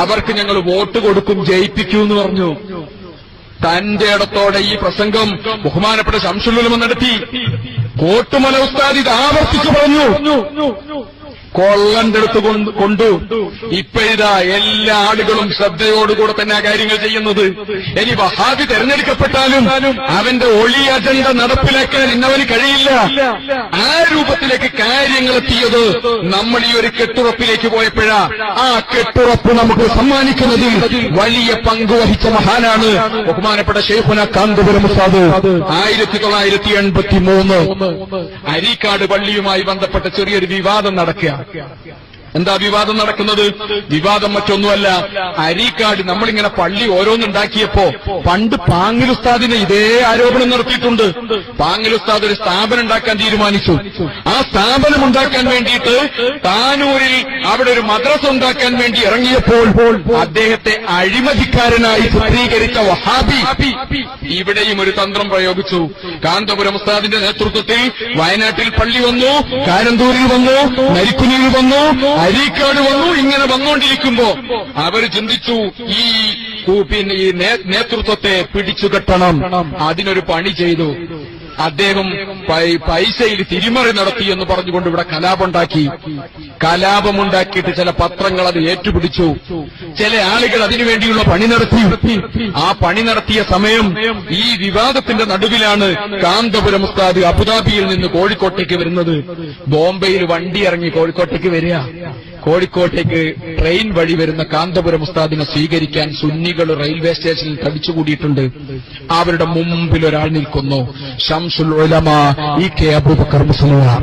അവർക്ക് ഞങ്ങൾ വോട്ട് കൊടുക്കും ജയിപ്പിക്കൂ എന്ന് പറഞ്ഞു. തന്റെ ഇടത്തോടെ ഈ പ്രസംഗം ബഹുമാനപ്പെട്ട ശംസുലുലമ നടത്തി. കോട്ടുമല ഉസ്താദ് ആവർത്തിച്ചു പറഞ്ഞു. കൊള്ളന്റെ അടുത്ത് കൊണ്ട്. ഇപ്പോഴിതാ എല്ലാ ആളുകളും ശ്രദ്ധയോടുകൂടെ തന്നെ ആ കാര്യങ്ങൾ ചെയ്യുന്നത്. ഇനി വഹാബി തെരഞ്ഞെടുക്കപ്പെട്ടാലും അവന്റെ ഒളി അജണ്ട നടപ്പിലാക്കാൻ ഇന്നവന് കഴിയില്ല. ആ രൂപത്തിലേക്ക് കാര്യങ്ങൾ എത്തിയത് നമ്മൾ ഈ ഒരു കെട്ടുറപ്പിലേക്ക് പോയപ്പോഴാ. ആ കെട്ടുറപ്പ് നമുക്ക് സമ്മാനിക്കുന്നതിൽ വലിയ പങ്ക് വഹിച്ച മഹാനാണ് ബഹുമാനപ്പെട്ട ഷെയ്ഖുന കാന്തപുരം ഉസ്താദ്. ആയിരത്തി തൊള്ളായിരത്തി എൺപത്തി മൂന്ന് അരീക്കാട് പള്ളിയുമായി ബന്ധപ്പെട്ട ചെറിയൊരു വിവാദം നടക്കുക. നടക്കുക എന്താ വിവാദം നടക്കുന്നത്? വിവാദം മറ്റൊന്നുമല്ല. അരീക്കാട് നമ്മളിങ്ങനെ പള്ളി ഓരോന്നുണ്ടാക്കിയപ്പോ പണ്ട് പാങ്ങിൽ ഉസ്താദിന് ഇതേ ആരോപണം നടത്തിയിട്ടുണ്ട്. പാങ്ങിലുസ്താദ് ഒരു സ്ഥാപനം ഉണ്ടാക്കാൻ തീരുമാനിച്ചു. ആ സ്ഥാപനം ഉണ്ടാക്കാൻ വേണ്ടിയിട്ട് താനൂരിൽ അവിടെ ഒരു മദ്രസ ഉണ്ടാക്കാൻ വേണ്ടി ഇറങ്ങിയപ്പോൾ അദ്ദേഹത്തെ അഴിമതിക്കാരനായി ചിത്രീകരിച്ച വഹാബി ഇവിടെയും ഒരു തന്ത്രം പ്രയോഗിച്ചു. കാന്തപുരം ഉസ്താദിന്റെ നേതൃത്വത്തിൽ വയനാട്ടിൽ പള്ളി വന്നു കാരന്തൂരിൽ വന്നു നരിക്കുനിയിൽ വന്നു അരീക്കാട് വന്നു ഇങ്ങനെ വന്നുകൊണ്ടിരിക്കുമ്പോ അവർ ചിന്തിച്ചു ഈ പിന്നെ ഈ നേതൃത്വത്തെ പിടിച്ചു കെട്ടണം അതിനൊരു പണി ചെയ്തു. അദ്ദേഹം പൈസയിൽ തിരിമറി നടത്തി എന്ന് പറഞ്ഞുകൊണ്ട് ഇവിടെ കലാപമുണ്ടാക്കി. കലാപമുണ്ടാക്കിയിട്ട് ചില പത്രങ്ങൾ അത് ഏറ്റുപിടിച്ചു. ചില ആളുകൾ അതിനുവേണ്ടിയുള്ള പണി നടത്തി. ആ പണി നടത്തിയ സമയം ഈ വിവാദത്തിന്റെ നടുവിലാണ് കാന്തപുരം ഉസ്താദ് അബുദാബിയിൽ നിന്ന് കോഴിക്കോട്ടേക്ക് വരുന്നത്. ബോംബെയിൽ വണ്ടി ഇറങ്ങി കോഴിക്കോട്ടേക്ക് വരിക. കോഴിക്കോട്ടേക്ക് ട്രെയിൻ വഴി വരുന്ന കാന്തപുരം ഉസ്താദിനെ സ്വീകരിക്കാൻ സുന്നികൾ റെയിൽവേ സ്റ്റേഷനിൽ തടിച്ചുകൂടിയിട്ടുണ്ട്. അവരുടെ മുമ്പിൽ ഒരാൾ നിൽക്കുന്നു. Shamsul Ulama E K Aboobacker Musliyar.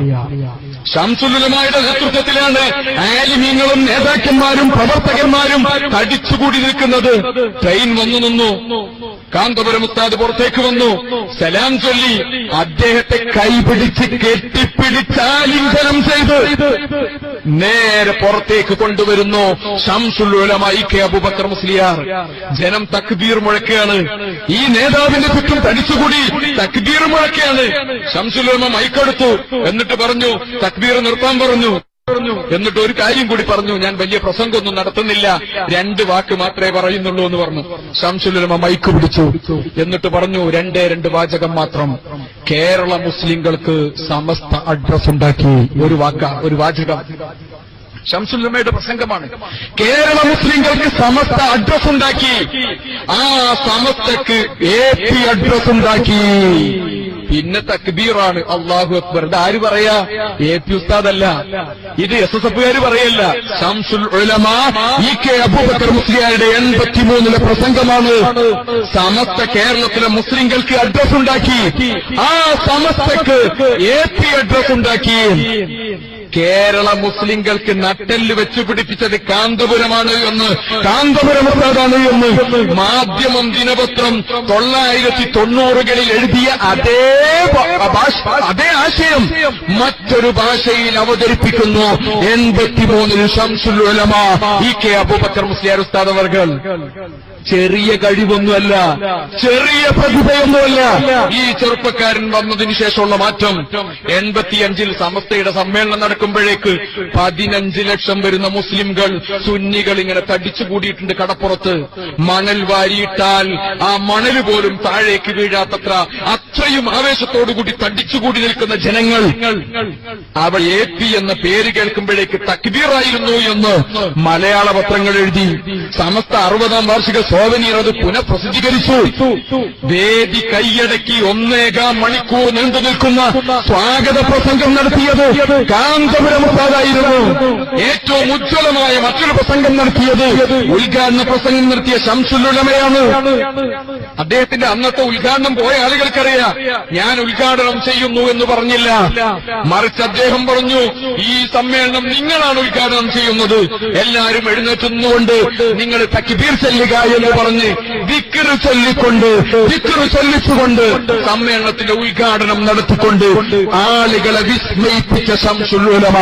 ഷംസുലുലമായുടെ നേതൃത്വത്തിലാണ് ആലിമീങ്ങളും നേതാക്കന്മാരും പ്രവർത്തകന്മാരും തടിച്ചുകൂടി നിൽക്കുന്നത് ട്രെയിൻ വന്നു നിന്നു. കാന്തപുരം ഉസ്താദ് പുറത്തേക്ക് വന്നു. സലാം ചൊല്ലി അദ്ദേഹത്തെ കൈപിടിച്ച് കെട്ടിപ്പിടിച്ചാലിംഗനം ചെയ്ത് നേരെ പുറത്തേക്ക് കൊണ്ടുവരുന്നു. ഷംസുലുലമായി കെ അബൂബക്കർ മുസ്ലിയാർ. ജനം തക്ബീർ മുഴക്കുകയാണ്. ഈ നേതാവിന്റെ ചുറ്റും തടിച്ചുകൂടി തക്ബീർ മുഴക്കുകയാണ്. ഷംസുലുലമ മൈക്കെടുത്തു. എന്നിട്ട് പറഞ്ഞു തക്ബീർ നിർത്താൻ പറഞ്ഞു. എന്നിട്ട് ഒരു കാര്യം കൂടി പറഞ്ഞു. ഞാൻ വലിയ പ്രസംഗമൊന്നും നടത്തുന്നില്ല. രണ്ട് വാക്ക് മാത്രമേ പറയുന്നുള്ളൂ എന്ന് പറഞ്ഞു. ശംസുലമ മൈക്ക് പിടിച്ചു. എന്നിട്ട് പറഞ്ഞു രണ്ടേ രണ്ട് വാചകം മാത്രം. കേരള മുസ്ലിങ്ങൾക്ക് സമസ്ത അഡ്രസ് ഉണ്ടാക്കി. ഒരു വാക്ക ഒരു വാചകം. ശംസുലമയുടെ പ്രസംഗമാണ്. കേരള മുസ്ലിങ്ങൾക്ക് സമസ്ത അഡ്രസ് ഉണ്ടാക്കി. ആ സമസ്തക്ക് എ പി അഡ്രസ് ഉണ്ടാക്കി. പിന്നെ തക്ബീറാണ്. അള്ളാഹു അക്ബർ. ഇത് ആര് പറയാ? എ പി ഉസ്താദല്ല. ഇത് എസ് എസ് എഫുകാർ പറയല്ല. ഷംസുൽ ഇ കെ അബൂബക്കർ മുസ്ലിയാരുടെ എൺപത്തിമൂന്നിലെ പ്രസംഗമാണ്. സമസ്ത കേരളത്തിലെ മുസ്ലിങ്ങൾക്ക് അഡ്രസ് ഉണ്ടാക്കി. ആ സമസ്തക്ക് എ പി അഡ്രസ് ഉണ്ടാക്കി. കേരള മുസ്ലിങ്ങൾക്ക് നട്ടെല്ല് വെച്ചു പിടിപ്പിച്ചത് കാന്തപുരമാണ് എന്ന്. കാന്തപുരം എന്ന്. മാധ്യമം ദിനപത്രം തൊള്ളായിരത്തി തൊണ്ണൂറുകളിൽ എഴുതിയ അതേ അതേ ആശയം മറ്റൊരു ഭാഷയിൽ അവതരിപ്പിക്കുന്നു. എൺപത്തിമൂന്നിൽ ഷംസുൽ ഉലമ ഇ കെ അബൂബക്കർ മുസ്ലിയാർ ഉസ്താദ് അവർകൾ. ചെറിയ കഴിവൊന്നുമല്ല ചെറിയ പ്രതിഭയൊന്നുമല്ല. ഈ ചെറുപ്പക്കാരൻ വന്നതിന് ശേഷമുള്ള മാറ്റം. എൺപത്തിയഞ്ചിൽ സമസ്തയുടെ സമ്മേളനം നടക്കുമ്പോഴേക്ക് പതിനഞ്ച് ലക്ഷം വരുന്ന മുസ്ലിംകൾ സുന്നികൾ ഇങ്ങനെ തടിച്ചുകൂടിയിട്ടുണ്ട് കടപ്പുറത്ത്. മണൽ വാരിയിട്ടാൽ ആ മണൽ പോലും താഴേക്ക് വീഴാത്തത്ര അത്രയും ആവേശത്തോടുകൂടി തടിച്ചുകൂടി നിൽക്കുന്ന ജനങ്ങൾ. അവൾ എ പി എന്ന പേര് കേൾക്കുമ്പോഴേക്ക് തക്ബീറായിരുന്നു എന്ന് മലയാള പത്രങ്ങൾ എഴുതി. സമസ്ത അറുപതാം വാർഷിക സോവനീർ അത് പുനഃപ്രസിദ്ധീകരിച്ചു. വേദി കൈയടക്കി ഒന്നേകാം മണിക്കൂർ നീണ്ടു നിൽക്കുന്ന സ്വാഗത പ്രസംഗം നടത്തിയത് കാന്തപുരം ഏറ്റവും ഉജ്ജ്വലമായ മറ്റൊരു പ്രസംഗം നടത്തിയത് ഉദ്ഘാടന പ്രസംഗം നടത്തിയ ശംസുലുലമയാണ് അദ്ദേഹത്തിന്റെ അന്നത്തെ ഉദ്ഘാടനം പോയ ആളുകൾക്കറിയാം. ഞാൻ ഉദ്ഘാടനം ചെയ്യുന്നു എന്ന് പറഞ്ഞില്ല. മറിച്ച് അദ്ദേഹം പറഞ്ഞു ഈ സമ്മേളനം നിങ്ങളാണ് ഉദ്ഘാടനം ചെയ്യുന്നത്. എല്ലാവരും എഴുന്നേറ്റുന്നുകൊണ്ട് നിങ്ങൾ തക്ബീർ ചെല്ലുക എന്ന് പറഞ്ഞ്. ദിക്കറ് ചൊല്ലിക്കൊണ്ട് ദിക്കറ് ചൊല്ലിച്ചുകൊണ്ട് സമ്മേളനത്തിന്റെ ഉദ്ഘാടനം നടത്തിക്കൊണ്ട് ആളുകളെ വിസ്മയിപ്പിച്ച ശംസുലുലമ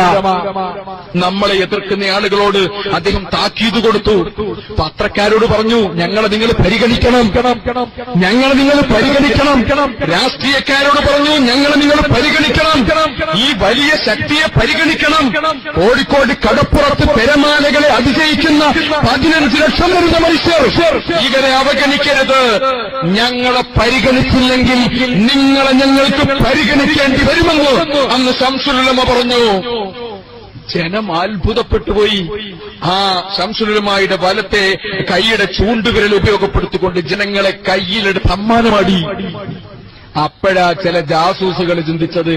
നമ്മളെ എതിർക്കുന്ന ആളുകളോട് അദ്ദേഹം താക്കീത് കൊടുത്തു. പത്രക്കാരോട് പറഞ്ഞു ഞങ്ങളെ നിങ്ങൾ പരിഗണിക്കണം. ഞങ്ങൾ നിങ്ങൾ പരിഗണിക്കണം. രാഷ്ട്രീയക്കാരോട് പറഞ്ഞു ഞങ്ങൾ നിങ്ങൾ പരിഗണിക്കണം. ഈ വലിയ ശക്തിയെ പരിഗണിക്കണം. കോഴിക്കോട് കടപ്പുറത്ത് പെരമാലകളെ അതിജയിക്കുന്ന പതിനഞ്ച് ലക്ഷം വരുന്ന മനുഷ്യർ ഇവരെ അവഗണിക്കരുത് ഞങ്ങളെ പരിഗണിച്ചില്ലെങ്കിൽ നിങ്ങളെ ഞങ്ങൾക്ക് പരിഗണിക്കേണ്ടി വരുമെന്ന് അന്ന് ശംസുലമ പറഞ്ഞു. ജനം അത്ഭുതപ്പെട്ടുപോയി. ആ ശംസുലമായുടെ വലത്തെ കൈയുടെ ചൂണ്ടുവിരൽ ഉപയോഗപ്പെടുത്തിക്കൊണ്ട് ജനങ്ങളെ കയ്യിലെടുത്ത് സമ്മാനമാടി. അപ്പോഴാ ചില ജാസൂസുകൾ ചിന്തിച്ചത്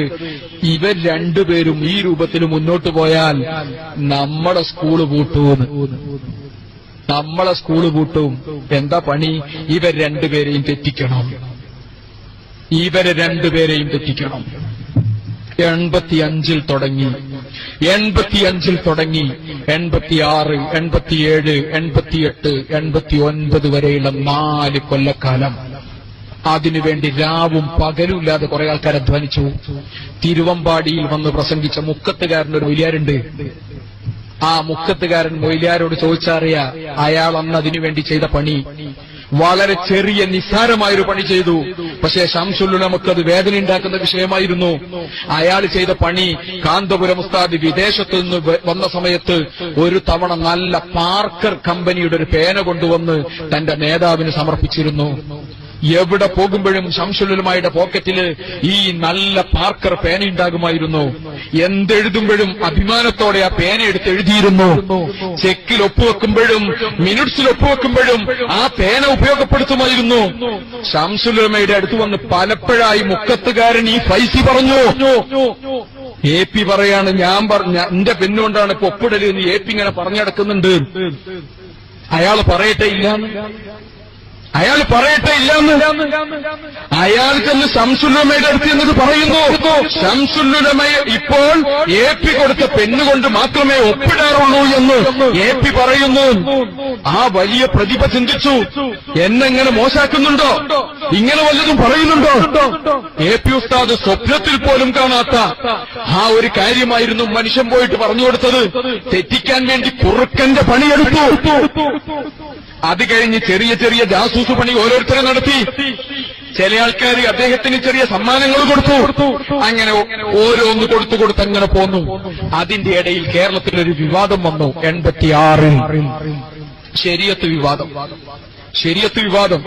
ഇവർ രണ്ടുപേരും ഈ രൂപത്തിൽ മുന്നോട്ട് പോയാൽ നമ്മുടെ സ്കൂൾ പൂട്ടുമെന്ന് നമ്മളെ സ്കൂൾ പൂട്ടും. എന്താ പണി? ഇവർ രണ്ടുപേരെയും തെറ്റിക്കണം. ഇവരെ രണ്ടുപേരെയും തെറ്റിക്കണം. എൺപത്തിയഞ്ചിൽ തുടങ്ങി. എൺപത്തിയഞ്ചിൽ തുടങ്ങി. എൺപത്തിയാറ് എൺപത്തിയേഴ് എൺപത്തിയെട്ട് എൺപത്തി ഒൻപത് വരെയുള്ള നാല് കൊല്ലക്കാലം. അതിനുവേണ്ടി രാവും പകലുമില്ലാതെ കുറെ ആൾക്കാർ അധ്വാനിച്ചു. തിരുവമ്പാടിയിൽ വന്ന് പ്രസംഗിച്ച മുക്കത്തുകാരനൊരു വലിയാരുണ്ട്. ആ മുക്കത്തുകാരൻ മൊയ്ലിയാരോട് ചോദിച്ചറിയ അയാൾ അന്ന് അതിനുവേണ്ടി ചെയ്ത പണി. വളരെ ചെറിയ നിസ്സാരമായൊരു പണി ചെയ്തു. പക്ഷേ ശംസുല്ലു നമുക്കത് വേദന ഉണ്ടാക്കുന്ന വിഷയമായിരുന്നു. അയാൾ ചെയ്ത പണി കാന്തപുരം ഉസ്താദ് വിദേശത്ത് നിന്ന് വന്ന സമയത്ത് ഒരു തവണ നല്ല പാർക്കർ കമ്പനിയുടെ ഒരു പേന കൊണ്ടുവന്ന് തന്റെ നേതാവിന് സമർപ്പിച്ചിരുന്നു. എവിടെ പോകുമ്പോഴും ശംസുലുമായുടെ പോക്കറ്റിൽ ഈ നല്ല പാർക്കർ പേന ഉണ്ടാകുമായിരുന്നു. എന്തെഴുതുമ്പോഴും അഭിമാനത്തോടെ ആ പേന എടുത്ത് എഴുതിയിരുന്നു. ചെക്കിൽ ഒപ്പുവെക്കുമ്പോഴും മിനിറ്റ്സിൽ ഒപ്പുവെക്കുമ്പോഴും ആ പേന ഉപയോഗപ്പെടുത്തുമായിരുന്നു. ശംസുലുമയുടെ അടുത്ത് വന്ന് പലപ്പോഴായി മുക്കത്തുകാരൻ ഈ ഫൈസി പറഞ്ഞു. എ പി പറയാണ് ഞാൻ പറഞ്ഞ എന്റെ പെണ്ണുകൊണ്ടാണ് ഇപ്പൊ ഒപ്പിടൽ എന്ന് എ പി ഇങ്ങനെ പറഞ്ഞു നടക്കുന്നുണ്ട് അയാൾ പറയട്ടെ ഇല്ലാന്ന് അയാൾ പറയട്ടെ ഇല്ലെന്ന്. അയാൾക്കെന്ന് ശംസുല്ലമയുടെ അടുത്ത് എന്നത് പറയുന്നു. ശംസുല്ലുലമയ ഇപ്പോൾ എ പി കൊടുത്ത പെണ്ണുകൊണ്ട് മാത്രമേ ഒപ്പിടാറുള്ളൂ എന്ന് എ പി പറയുന്നു. ആ വലിയ പ്രതിഭ ചിന്തിച്ചു. എന്നെങ്ങനെ മോശാക്കുന്നുണ്ടോ? ഇങ്ങനെ വല്ലതും പറയുന്നുണ്ടോ? എ പി ഉസ്താദ് സ്വപ്നത്തിൽ പോലും കാണാത്ത ആ ഒരു കാര്യമായിരുന്നു മനുഷ്യൻ പോയിട്ട് പറഞ്ഞു കൊടുത്തത്. തെറ്റിക്കാൻ വേണ്ടി കുറുക്കന്റെ പണിയെടുത്തു. അത് കഴിഞ്ഞ് ചെറിയ ചെറിയ ജാസൂസ് പണി ഓരോരുത്തരെ നടത്തി. ചില ആൾക്കാർ അദ്ദേഹത്തിന് ചെറിയ സമ്മാനങ്ങൾ കൊടുത്തു. അങ്ങനെ ഓരോന്ന് കൊടുത്തു കൊടുത്ത് അങ്ങനെ പോന്നു. അതിന്റെ ഇടയിൽ കേരളത്തിലൊരു വിവാദം വന്നു. എൺപത്തിയാറിൽ. ശരിയത്ത് വിവാദം. ശരിയത്ത് വിവാദം.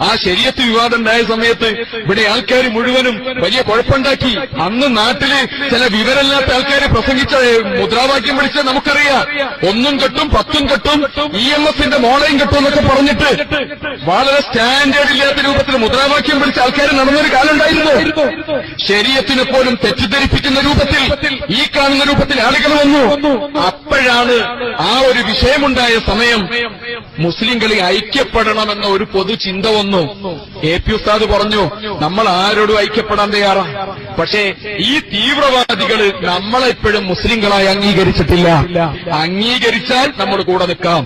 ആ ശരിയത്ത് വിവാദം ഉണ്ടായ സമയത്ത് ഇവിടെ ആൾക്കാർ മുഴുവനും വലിയ കുഴപ്പമുണ്ടാക്കി. അന്ന് നാട്ടിൽ ചില വിവരമില്ലാത്ത ആൾക്കാർ പ്രസംഗിച്ച മുദ്രാവാക്യം വിളിച്ച നമുക്കറിയാം. ഒന്നും കെട്ടും പത്തും കെട്ടും ഇ എം എഫിന്റെ മോളയും കെട്ടും എന്നൊക്കെ പറഞ്ഞിട്ട് വളരെ സ്റ്റാൻഡേർഡ് ഇല്ലാത്ത രൂപത്തിൽ മുദ്രാവാക്യം വിളിച്ച ആൾക്കാർ നടന്നൊരു കാലം ഉണ്ടായിരുന്നു. ശരീരത്തിനെ പോലും തെറ്റിദ്ധരിപ്പിക്കുന്ന രൂപത്തിൽ ഈ കാണുന്ന രൂപത്തിൽ ആളുകൾ വന്നു. അപ്പോഴാണ് ആ ഒരു വിഷയമുണ്ടായ സമയം മുസ്ലിങ്ങളെ ഐക്യപ്പെടണമെന്ന ഒരു പൊതു ചിന്ത വന്നു. എ പി ഉസ്താദ് പറഞ്ഞു നമ്മൾ ആരോടും ഐക്യപ്പെടാൻ തയ്യാറാണ്. പക്ഷേ ഈ തീവ്രവാദികൾ നമ്മളെപ്പോഴും മുസ്ലിങ്ങളായി അംഗീകരിച്ചിട്ടില്ല. അംഗീകരിച്ചാൽ നമ്മൾ കൂടെ നിൽക്കാം.